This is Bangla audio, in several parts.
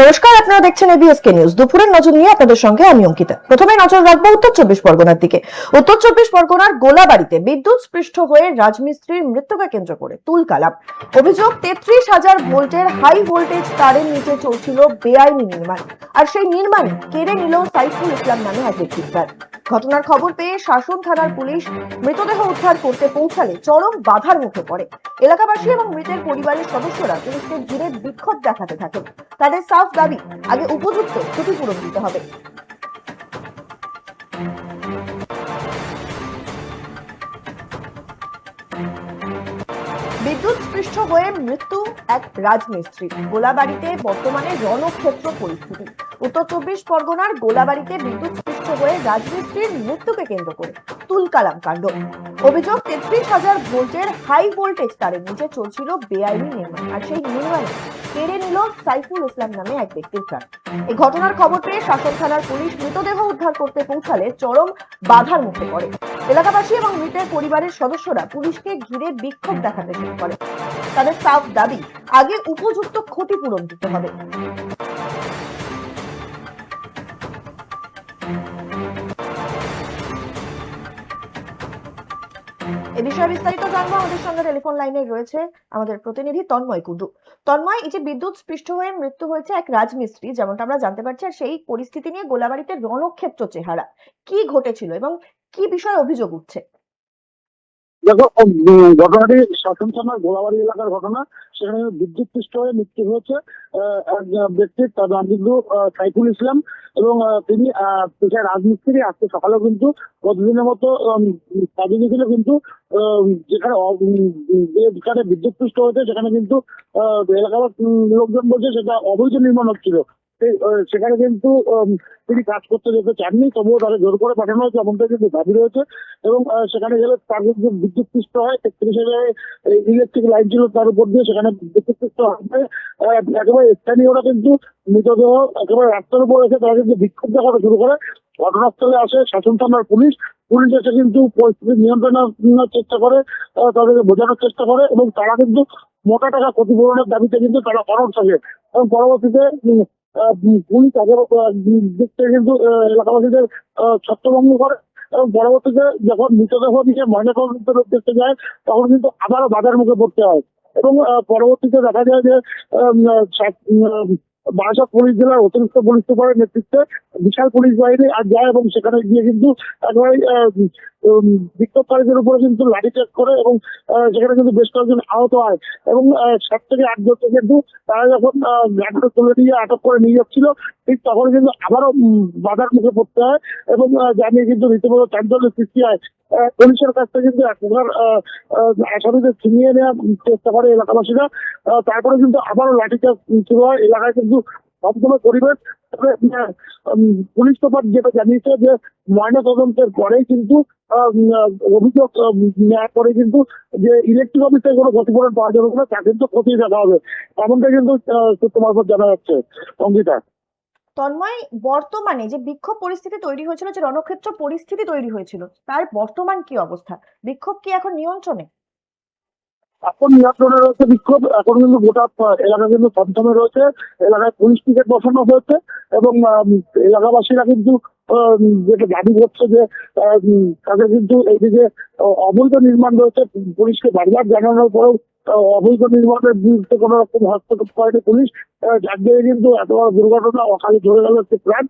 নমস্কার, আপনারা দেখছেন এবিএসকে নিউজ দুপুরের নজর নিয়ে আপনাদের সঙ্গে আমি অঙ্কিতা। প্রথমে নজর রাখব উত্তর চব্বিশ পরগনার দিকে। উত্তর চব্বিশ পরগনার গোলাবাড়িতে বিদ্যুৎ স্পৃষ্ট হয়ে রাজমিস্ত্রির মৃত্যুকে কেন্দ্র করে তুলকালাম। অভিযোগ, তেত্রিশ হাজার ভোল্টের হাই ভোল্টেজ তারের নিচে চলছিল বেআইনি নির্মাণ। আর সেই নির্মাণ কেড়ে নিল সাইফুল ইসলাম নামে এক ব্যক্তির ঘটনার খবর পেয়ে শাসন থানার পুলিশ মৃতদেহ উদ্ধার করতে পৌঁছালে চরম বাধার মুখে পড়ে। এলাকাবাসী এবং মৃতের পরিবারের সদস্যরা পুলিশকে ঘিরে বিক্ষোভ দেখাতে থাকেন। তাদের সাফ দাবি আগে উপযুক্ত ক্ষতিপূরণ দিতে হবে। বিদ্যুৎ স্পৃষ্ট হয়ে মৃত্যু এক রাজমিস্ত্রি। গোলাবাড়িতে বর্তমানে রণক্ষেত্র পরিস্থিতি। উত্তর চব্বিশ পরগনার গোলাবাড়িতে বিদ্যুৎ স্পৃষ্ট হয়ে রাজমিস্ত্রির মৃত্যুকে কেন্দ্র করে তুলকালাম কাণ্ড। অভিযোগ তেত্রিশ হাজার ভোল্টের হাই ভোল্টেজ তারের নিচে চলছিল বেআইনি নির্মাণ, আর সেই নির্মাণে কেড়ে নিল সাইফুল ইসলাম নামে এক ব্যক্তির প্রাণ। এই ঘটনার খবর পেয়ে শাসন থানার পুলিশ মৃতদেহ উদ্ধার করতে পৌঁছালে চরম বাধার মুখে পড়ে। এলাকাবাসী এবং মৃতের পরিবারের সদস্যরা পুলিশকে ঘিরে বিক্ষোভ দেখাতে শুরু করে। তাদের সাফ দাবি, আগে উপযুক্ত ক্ষতিপূরণ দিতে হবে। এ বিষয়ে বিস্তারিত জানব। আমাদের সঙ্গে টেলিফোন লাইনে রয়েছে আমাদের প্রতিনিধি তন্ময় কুদু তন্ময়, এই যে বিদ্যুৎ স্পৃষ্ট হয়ে মৃত্যু হয়েছে এক রাজমিস্ত্রি, যেমনটা আমরা জানতে পারছি, আর সেই পরিস্থিতি নিয়ে গোলাবাড়িতে রণক্ষেত্র চেহারা। কি ঘটেছিল এবং কি বিষয়ে অভিযোগ উঠছে? দেখো ঘটনাটি শাসন থানার গোলাবাড়ি এলাকার ঘটনা। সেখানে বিদ্যুৎ পৃষ্ঠ হয়ে মৃত্যু হয়েছে এক ব্যক্তির তার নাম কিন্তু সাইফুল ইসলাম এবং তিনি পেশায় রাজমিস্ত্রি, আজকে সকালেও কিন্তু প্রতিদিনের মতো কাজে গেছিল কিন্তু যেখানে যেখানে বিদ্যুৎ পৃষ্ঠ হয়েছে, সেখানে কিন্তু এলাকার লোকজন বলছে সেটা অবৈধ নির্মাণ হচ্ছিল। সেখানে কিন্তু তিনি কাজ করতে যেতে চাননি, তবুও তাদের জোর করে পাঠানো হয়েছে এমনটা কিন্তু দাবি রয়েছে। এবং সেখানে গেলে তার কিন্তু বিদ্যুৎ পৃষ্ঠ হয়, তেত্রিশ হাজার ইলেকট্রিক লাইন ছিল তার উপর দিয়ে সেখানে বিদ্যুৎ পৃষ্ঠ হবে। একেবারে স্থানীয়রা কিন্তু মৃতদেহ একেবারে রাস্তার উপর এসে তারা কিন্তু বিক্ষোভ দেখাতে শুরু করে। ঘটনাস্থলে আসে শাসন থানার পুলিশ। পুলিশ এসে কিন্তু পরিস্থিতি নিয়ন্ত্রণের চেষ্টা করে তাদেরকে বোঝানোর চেষ্টা করে এবং তারা কিন্তু মোটা টাকা ক্ষতিপূরণের দাবিতে কিন্তু তারা অনড় থাকে। এবং পরবর্তীতে পুলিশ তাদের থেকে কিন্তু এলাকাবাসীদের ছত্রভঙ্গ করে। পরবর্তীতে যখন মৃতদেহ নিয়ে ময়নাতদন্তের উদ্দেশ্যে যায়, তখন কিন্তু আবারও বাধার মুখে পড়তে হয়। এবং পরবর্তীতে দেখা যায় যে বারাসাত পুলিশ জেলার অতিরিক্ত পুলিশ সুপারের নেতৃত্বে বিশাল পুলিশ বাহিনী আর যায় এবং সেখানে গিয়ে কিন্তু একেবারে বিক্ষোভকারীদের উপরে কিন্তু লাঠিচার্জ করে এবং সেখানে কিন্তু বেশ কয়েকজন আহত হয়। এবং সাত থেকে আট জনকে কিন্তু তারা যখন গাড়িতে তুলে নিয়ে আটক করে নিয়ে যাচ্ছিল ঠিক তখন কিন্তু আবারও বাধার মুখে পড়তে হয় এবং আহ, জানিয়ে কিন্তু রীতিমতো চাঞ্চল্যের সৃষ্টি হয়। পুলিশের কাছ থেকে কিন্তু এক প্রকার আহ, আহ, আসামিদের ছিনিয়ে নেওয়ার চেষ্টা করে এলাকাবাসীরা। তারপরে কিন্তু আবারও লাঠিচার্জ শুরু হয়। এলাকায় কিন্তু সবসময় পরিবেশ, তবে পুলিশ সুপার যেটা জানিয়েছে যে ময়না তদন্তের পরেই কিন্তু অভিযোগ নেওয়ার পরে কিন্তু যে ইলেকট্রিক অফিসে কোনো ক্ষতিপূরণ পাওয়া যাবে না তা কিন্তু খতিয়ে দেখা হবে। এমনটা কিন্তু মারফত জানা যাচ্ছে, অঙ্কিতা। তন্ময়, বর্তমানে যে বিক্ষোভ পরিস্থিতি তৈরি হয়েছিল, যে রণক্ষেত্র পরিস্থিতি তৈরি হয়েছিল, তার বর্তমান কি অবস্থা? বিক্ষোভ কি এখন নিয়ন্ত্রণে? এখন নিয়ন্ত্রণে রয়েছে বিক্ষোভ। এখন কিন্তু গোটা এলাকা কিন্তু থমথমে রয়েছে। এলাকায় পুলিশ পিকেট বসানো হয়েছে এবং এলাকাবাসীরা কিন্তু যেটা দাবি করছে যে তাদের কিন্তু এই যে অবৈধ নির্মাণ রয়েছে, পুলিশকে বারবার জানানোর পরেও অবৈধ নির্মাণের বিরুদ্ধে কোনো রকম হস্তক্ষেপ করেনি পুলিশ। যার জন্য কিন্তু এত বড় দুর্ঘটনা অকালে ধরে গেল একটি প্রাণ।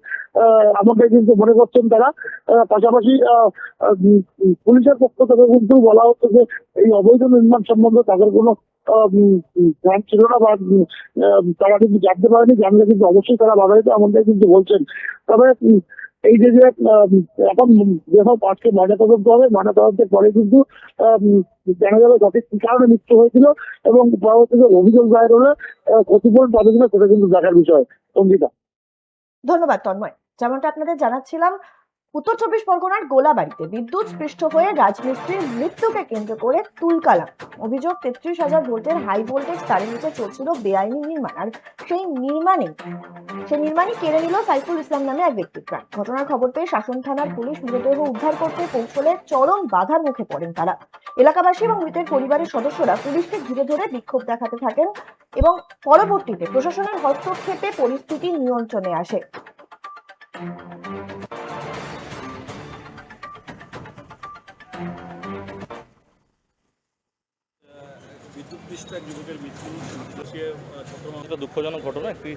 এমনটাই কিন্তু মনে করছেন তারা। পাশাপাশি পুলিশের পক্ষ থেকে কিন্তু বলা হচ্ছে যে, এই অবৈধ নির্মাণ সম্বন্ধে তাদের কোনো জ্ঞান ছিল না বা তারা কিন্তু জানতে পারেনি। জানলে কিন্তু অবশ্যই তারা বাধা দিত এমনটাই কিন্তু বলছেন। তবে এই যে এখন যেসব আজকে ময়নাতদন্ত হবে ময়নাতদন্তের পরে কিন্তু জানা যাবে যথেষ্ট কি কারণে মৃত্যু হয়েছিল এবং পরবর্তীতে অভিযোগ দায়ের হলে ক্ষতিপূরণ পাবে কিনা সেটা কিন্তু দেখার বিষয়। সঙ্গীতা ধন্যবাদ, তন্ময়। যেমনটা আপনাদের জানাচ্ছিলাম উত্তর চব্বিশ পরগনার গোলাবাড়িতে বিদ্যুৎ স্পৃষ্ট হয়ে রাজমিস্ত্রির মৃত্যুকে কেন্দ্র করে তুলকালাম। অভিযোগ তেত্রিশ হাজার ভোল্টের হাই ভোল্টেজ তারের নিচে চলছিল বেআইনি নির্মাণ। আর সেই নির্মাণে, সেই নির্মাণই কেড়ে নিল সাইফুল ইসলাম নামে এক ব্যক্তির প্রাণ। ঘটনার খবর পেয়ে শাসন থানার পুলিশ মৃতদেহ উদ্ধার করতে পৌঁছলে চরম বাধার মুখে পড়েন তারা। এলাকাবাসী এবং মৃতের পরিবারের সদস্যরা পুলিশকে ঘিরে ধরে বিক্ষোভ দেখাতে থাকেন এবং পরবর্তীতে প্রশাসনের হস্তক্ষেপে পরিস্থিতি নিয়ন্ত্রণে আসে। বিদ্যুৎপৃষ্ট এক যুবকের মৃত্যু। সে দুঃখজনক ঘটনা একটি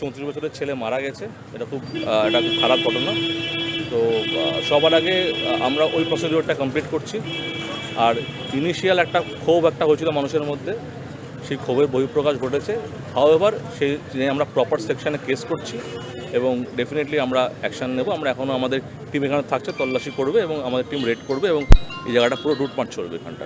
চৌত্রিশ বছরের ছেলে মারা গেছে। এটা খুব এটা খুব খারাপ ঘটনা। তো সবার আগে আমরা ওই প্রসিডিওরটা কমপ্লিট করছি। আর ইনিশিয়াল একটা ক্ষোভ একটা হয়েছিল মানুষের মধ্যে। সেই ক্ষোভের বহিঃপ্রকাশ ঘটেছে। হাওয়েভার সেই নিয়ে আমরা প্রপার সেকশানে কেস করছি এবং ডেফিনেটলি আমরা অ্যাকশন নেব। আমরা এখনও আমাদের টিম এখানে থাকছে তল্লাশি করবে এবং আমাদের টিম রেড করবে এবং এই জায়গাটা পুরো রুটমার্ট চলবে এখানটা।